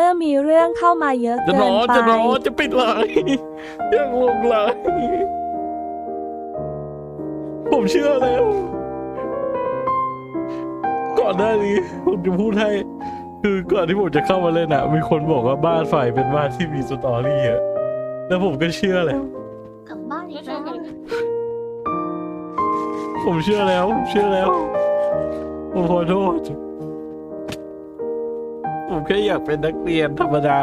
เมื่อมีเรื่องเข้ามาเยอะจะเกินอนนไปจะนอนจะปิดไลน์ยังลงไลน์ผมเชื่อแล้ว ก่อนหน้านี้ผมจะพูดให้ คือก่อนที่ผมจะเข้ามาเล่นอะมีคนบอกว่าบ้านฝ่ายเป็นบ้านที่มีสตอรี่อะแล้วผมก็เชื่อแล้ว กลับบ้านอีกแล้วผมเชื่อแล้ว ผมเชื่อแล้วผมขอโทษ ผมแค่อยากเป็นนักเรียนธรรมดา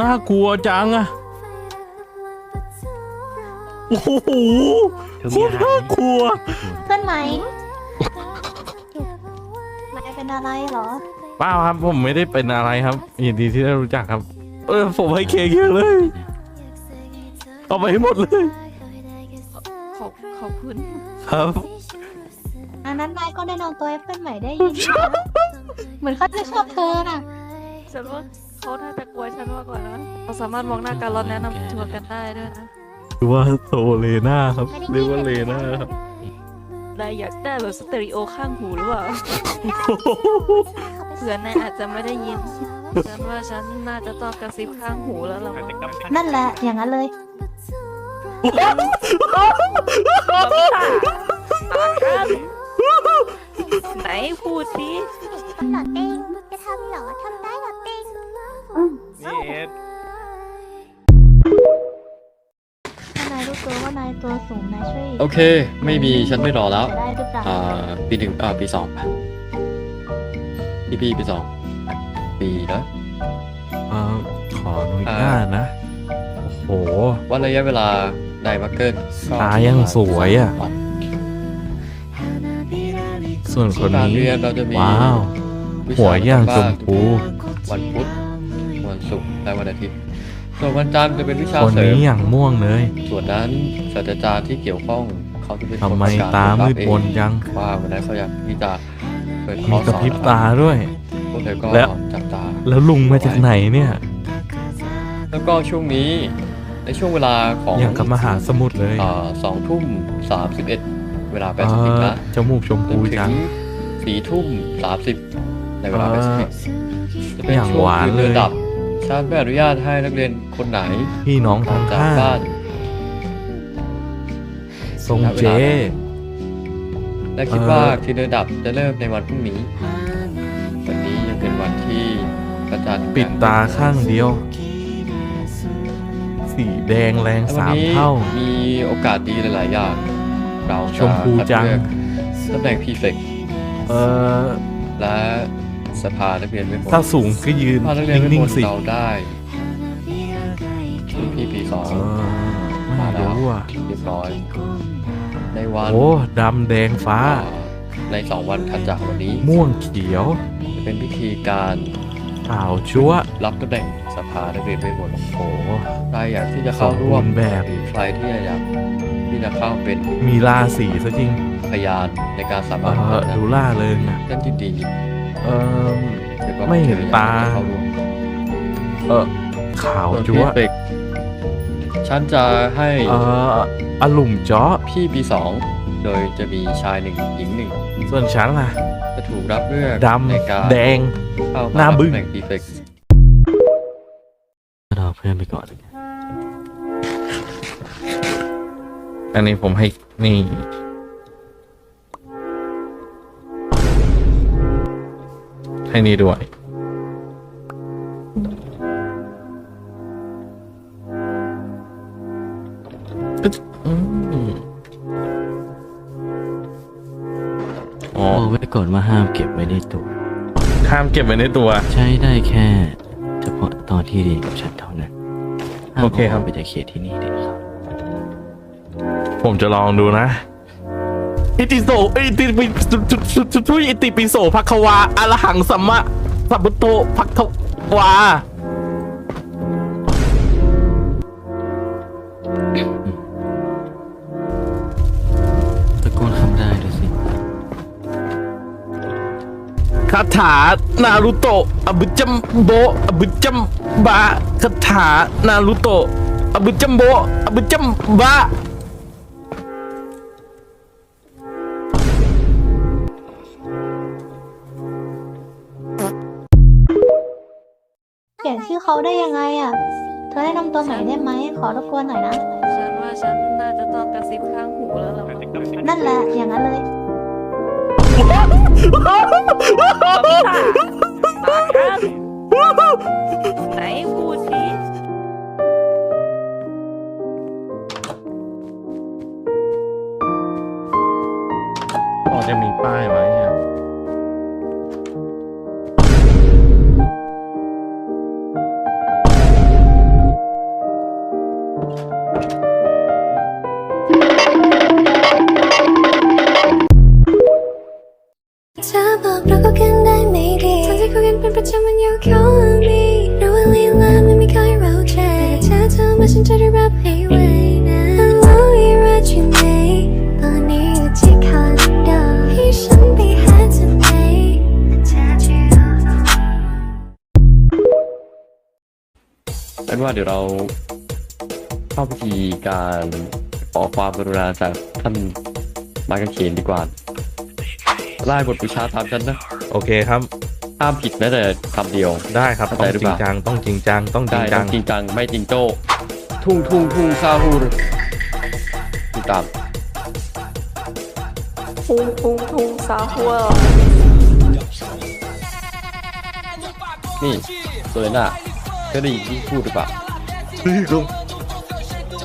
น่ากลัวจังอะโอ้โหโคตรน่ากลัว เพื่อนไหมนายเป็นอะไรเหรอ เปล่าครับผมไม่ได้เป็นอะไรครับยินดีที่ได้รู้จักครับ เออผมให้เค้กเยอะเลย เอาไปให้หมดเลย ขอบขอบคุณ ครับ อันนั้นนายก็ได้นอนตัวให้เพื่อนใหม่ได้ยินนะเหมือนเขาจะชอบเธอน่ะ ฉันว่าเขาน่าจะกลัวฉันมากกว่านะเราสามารถมองหน้ากันแล้วแนะนำตัวกันได้ด้วยนะหรือว่าโซเลน่าครับเรียกว่าเลน่าครับนายอยากได้แบบสเตอริโอข้างหูหรือเปล่าเผื่อนายอาจจะไม่ได้ยิน ฉันว่าฉันน่าจะต้องกระซิบข้างหูแล้วล่ะมั้ง นั่นแหละ อย่างนั้นเลย ไหนพูดสิหลอดเองจะทำหรอทำได้หรอเองถ้านายรู้ตัวว่านายตัวสูงนายช่วยโอเค ไม่มีฉันไม่รอแล้ว จะได้หรือเปล่าอ่า ปีหนึ่งอ่าปีสองปีปีปีสองปีนะเอ่อขออนุญาตนะ โอ้โห ว่าระยะเวลา ไดมาร์เกิลตายังสวยอะส่วนคนการนี้เรียนเราจะมีว้าววิหัวย่างชมพูวันพุธวันศุกร์และวันอาทิตย์ส่วนวันจันทร์จะเป็นวิชาคนเสรินี้มอย่างม่วงเลย ส่วนนั้นศาสตราจารย์ที่เกี่ยวข้องเขาจะเป็นคนทำไมประกศตามืดเองมนจังว่าวันนั้นเขาอยากที่จะเปิดคมีอร์สกระสอนพริบตาด้วยพวกเธอก็แล้วจับตาแล้วลุงมาจากไหนเนี่ย แล้วก็ช่วงนี้ ในช่วงเวลาของอย่างกับมหาสมุทรเลยอ่าสองทุ่มสามสิบเอ็ดเวลาแปเอซิฟิกอนะจมูกชมจพูนถึจังงสี่ทุ่มสามสิบในเวลาเอแปอซิฟิกจะเป็นอย่างช่วงหวานคืนเดือนเลยดับชาร์จไม่อนุญาตให้นักเรียนคนไหนพี่น้องออทั้กงจากห้าบ้านทรงเจและคิดเออว่าคืนเดือนดับจะเริ่มในวันพรุ่งนี้ วันนี้ยังเป็นวันที่พระจันทร์ปิดตาข้างเดียว สีแดงแรงและวันสามนี้เท่า มีโอกาสดีหลาย ๆ อย่าง เราชจะมพูคัดจังเลือกตำแหน่งพีเฟกเออและสภานักเรียนเวทมนต์ถ้าสูงก็ยืนสภานักเรียนเวทนิ่มงนๆต์สิเราได้รุ่นพี่ปีสองเออไม่รู้อะเรียบร้อย ในวันโอ้ดำแดงฟ้าเอ่อในสองวันถัดจากวันนี้ ม่วงเขียวจะเป็นพิธีการขาวจั๊วรับตำแหน่ง สภานักเรียนเวทมนต์โอ้ใครอยากที่จะเข้าร่วมสมบูรณ์แบบ หรือใครที่อยากที่จะเข้าเป็นมีราศีซะจริงพยานในการสาเอบานอนั้นดูล่าเริงอะนั่นยินดีเออหรือว่าไม่เห็นตา เข้าร่วม เออขาวส่วนจั๊พี่วเฟกฉันจะให้เอออลุ่มจ้อพี่ปีสอง โดยจะมีชายหนึ่งหญิงหนึ่งส่วนฉันล่ะจะถูกรับเลือกดในการำแดง เข้าหน้าบึ้ง ตำแหน่งพีเฟกรอเพื่อนไปก่อนอันนี้ผมให้นี่ให้นี่ด้วยอืมอ๋อบอกไว้ก่อนว่าห้ามเก็บไว้ในตัว ห้ามเก็บไว้ในตัว ใช้ได้แค่ เฉพาะตอนที่เรียนกับฉันเท่านั้นห้ามโอเคครับาไปจากเขตที่นี่เด็ดขาดผมจะลองดูนะอิติโสอิติปิสุสุสุสุสุอิติปิโสภควาอรหังสัมมะสัพพุโตภควา คาถานารุโตะอบุจัมโบอบุจัมบะคาถานารุโตะอบุจัมโบอบุจัมบะเปลี่ยนชื่อเขาได้ยังไงอะ เธอแนะนำตัวหน่อยได้ไหม ขอรบกวนหน่อยนะ ฉันว่าฉันน่าจะต้องกระซิบข้างหูแล้วล่ะนั่นแหละ อย่างนั้นเลย ไหนพูดสิพอจะมีป้ายไว้อะ เธอบอกเราก็กันได้ไม่ดีทั้งที่คุยกันเป็นประจำมันอยู่แค่มีเราว่าลีลาไม่มีใครเราใจแต่เธอโทรมาฉันจะได้รับให้ไวนะ I love you รักอยู่ไหนตอนนี้อยู่ที่คอนโดให้ฉันไปหาเธอไหนเธอจะรู้เป็นว่าเดี๋ยวเราเข้าพิธีการขอความกรุณาจากท่านไม้กางเขนดีกว่าไล่บทบูชาตามฉันนะโอเคครับห้ามผิดแม้แต่คำเดียว ได้ครับเข้าต้อใจงหรือจริเปงล่าจังต้องจริงจังต้องจริได้งจัต้องงจริงจังไม่จริงโจ้ทุ่งทุ่งทุ่งซาฮูรติดตามพุงพุงพุงสาหัวนี่โซเลน่าเธอได้ยินที่พูดหรือเปล่านี่ครับ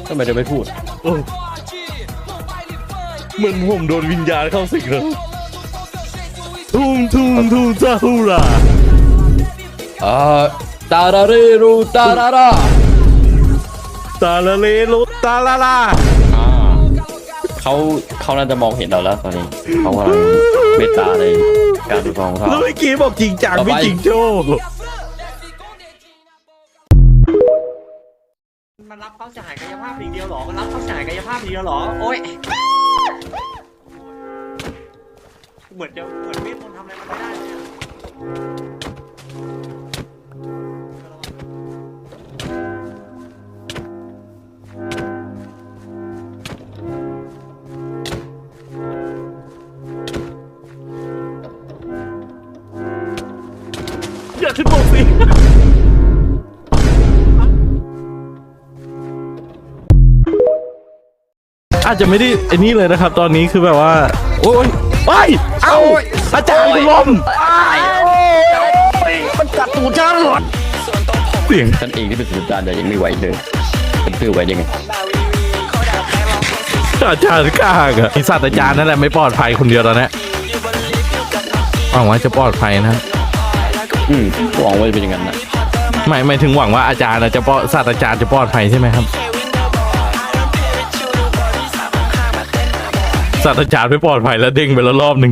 ทำไมเธอไม่พูดโอ้เหมือนผมโดนวิญญาณเข้าสิงเลย ทุ่มทุ่มซาฮูราอ่าตาราเรรูตาราราตาละเลโลตาลาลาอ่าเขาเขาน่าจะมองเห็นเราแล้วตอนนี้เขากำลังเมตตาในการดูของเขาแล้วเมื่อกี้บอกจริงจังไม่จริงโจ้มันรับเข้าฉายกายภาพอย่างเดียวเหรอ มันรับเข้าฉายกายภาพอย่างเดียวเหรอ โอ้ย เหมือนจะเหมือนเวทมนต์ทำอะไรมันไม่ได้เลยอะอย่าขึ้นบกสิอาจจะไม่ได้ไอ้นี่เลยนะครับ ตอนนี้คือแบบว่า โอ้ยไป เอ้าอาจารย์คุณลมมันกัดตูดฉันหมดเสียงฉันเองที่เป็นสุดาแต่ยังไม่ไหวเลยเป็นเพื่อไหวยังไงอาจารย์กล้ากอะไอศาสตราจารย์นั่นแหละไม่ปลอดภัยคนเดียวตอนเนี้ยหวังว่าจะปลอดภัยนะอืมหวังว่าจะเป็นอย่างนั้นนะไม่ไม่ถึงหวังว่าอาจารย์น่ะจะปลอดศาสตราจารย์จะปลอดภัยใช่ไหมครับศาสตราจารย์ไม่ปลอดภัยแล้วเด้งไปแล้วรอบหนึ่ง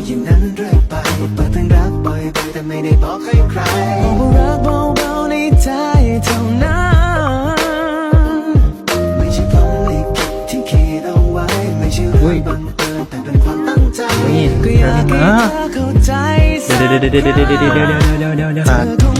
อยลอยอย่างนั้นเรื่อยไปเปิดเพลงรักบ่อยไปแต่ไม่ได้บอกใครใครบอกรักเบาๆในใจเท่านั้นไม่ใช่พรหมลิขิตที่คิดเอาไว้ไม่ใช่เรื่องบังเอิญแต่เป็นความตั้งใจก็อยากให้เธอเข้าใจสักครั้งเดี๋ยวเดี๋ยวเดี๋ยวเดี๋ยวเดี๋ยวเดี๋ยวเดี๋ยวเดี๋ยว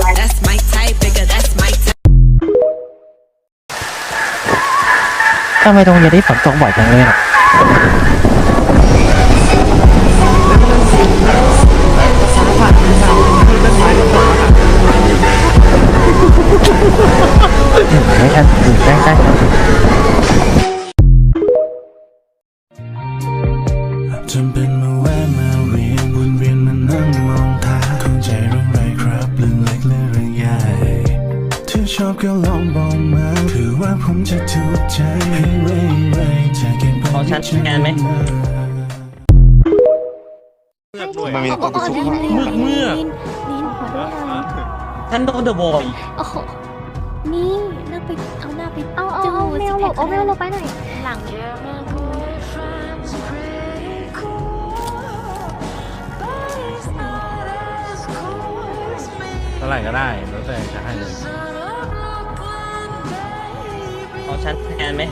ทำไมตรงเรียนที่ฝนตกบ่อยจังเลยอะ อบก็ลองบอกมาเผื่อว่าผมจะถูกใจให้เรื่อยๆจะเก็บไว้ของฉันงานไหมเลือกด้วยมันมีตัวสุภาพเมือกเมือกลินขอด้วยหน่อยท่านโดนเดอะบอยโอ้โหนี่หน้าไปเอาหน้าไปเอาเอาเอาเมลหลบเอาเมลหลบไปหน่อยหลังเท่าไหร่ก็ได้ แล้วแต่จะให้เลย ฉันงานไหม